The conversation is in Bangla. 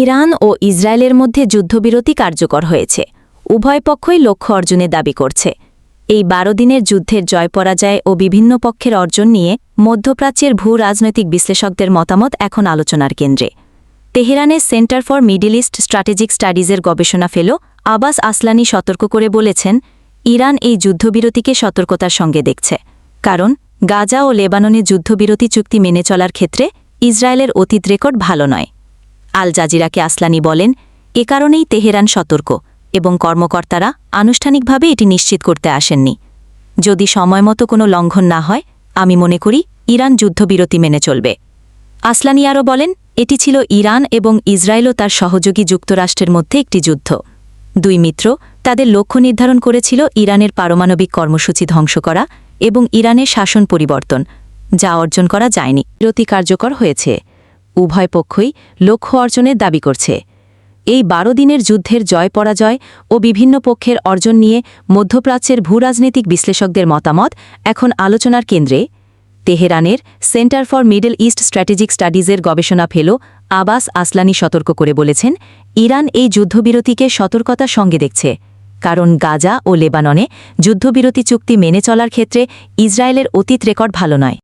ইরান ও ইসরায়েলের মধ্যে যুদ্ধবিরতি কার্যকর হয়েছে। উভয় পক্ষই লক্ষ্য অর্জনের দাবি করছে। এই বারো দিনের যুদ্ধের জয় পরাজয় ও বিভিন্ন পক্ষের অর্জন নিয়ে মধ্যপ্রাচ্যের ভূ রাজনৈতিক বিশ্লেষকদের মতামত এখন আলোচনার কেন্দ্রে। তেহরানের centre for middle east strategic স্টাডিজের গবেষণা ফেলো আবাস আসলানি সতর্ক করে বলেছেন, ইরান এই যুদ্ধবিরতিকে সতর্কতার সঙ্গে দেখছে। কারণ, গাজা ও লেবাননে যুদ্ধবিরতি চুক্তি মেনে চলার ক্ষেত্রে ইসরায়েলের অতীত রেকর্ড ভালো নয়। আল জাজিরাকে আসলানি বলেন, এ কারণেই তেহরান সতর্ক এবং কর্মকর্তারা আনুষ্ঠানিকভাবে এটি নিশ্চিত করতে আসেননি। যদি সময়মতো কোনো লঙ্ঘন না হয়, আমি মনে করি ইরান যুদ্ধবিরতি মেনে চলবে। আসলানি আরও বলেন, এটি ছিল ইরান এবং ইসরায়েল ও তার সহযোগী যুক্তরাষ্ট্রের মধ্যে একটি যুদ্ধ। দুই মিত্র তাদের লক্ষ্য নির্ধারণ করেছিল ইরানের পারমাণবিক কর্মসূচি ধ্বংস করা এবং ইরানের শাসন পরিবর্তন, যা অর্জন করা যায়নি। বিরতি কার্যকর হয়েছে। উভয় পক্ষই লক্ষ্য অর্জনের দাবি করছে। এই বারো দিনের যুদ্ধের জয় পরাজয় ও বিভিন্ন পক্ষের অর্জন নিয়ে মধ্যপ্রাচ্যের ভূরাজনৈতিক বিশ্লেষকদের মতামত এখন আলোচনার কেন্দ্রে। তেহরানের centre for middle east strategic স্টাডিজের গবেষণা ফেলো আবাস আসলানি সতর্ক করে বলেছেন, ইরান এই যুদ্ধবিরতিকে সতর্কতার সঙ্গে দেখছে, কারণ গাজা ও লেবাননে যুদ্ধবিরতি চুক্তি মেনে চলার ক্ষেত্রে ইসরায়েলের অতীত রেকর্ড ভালো নয়।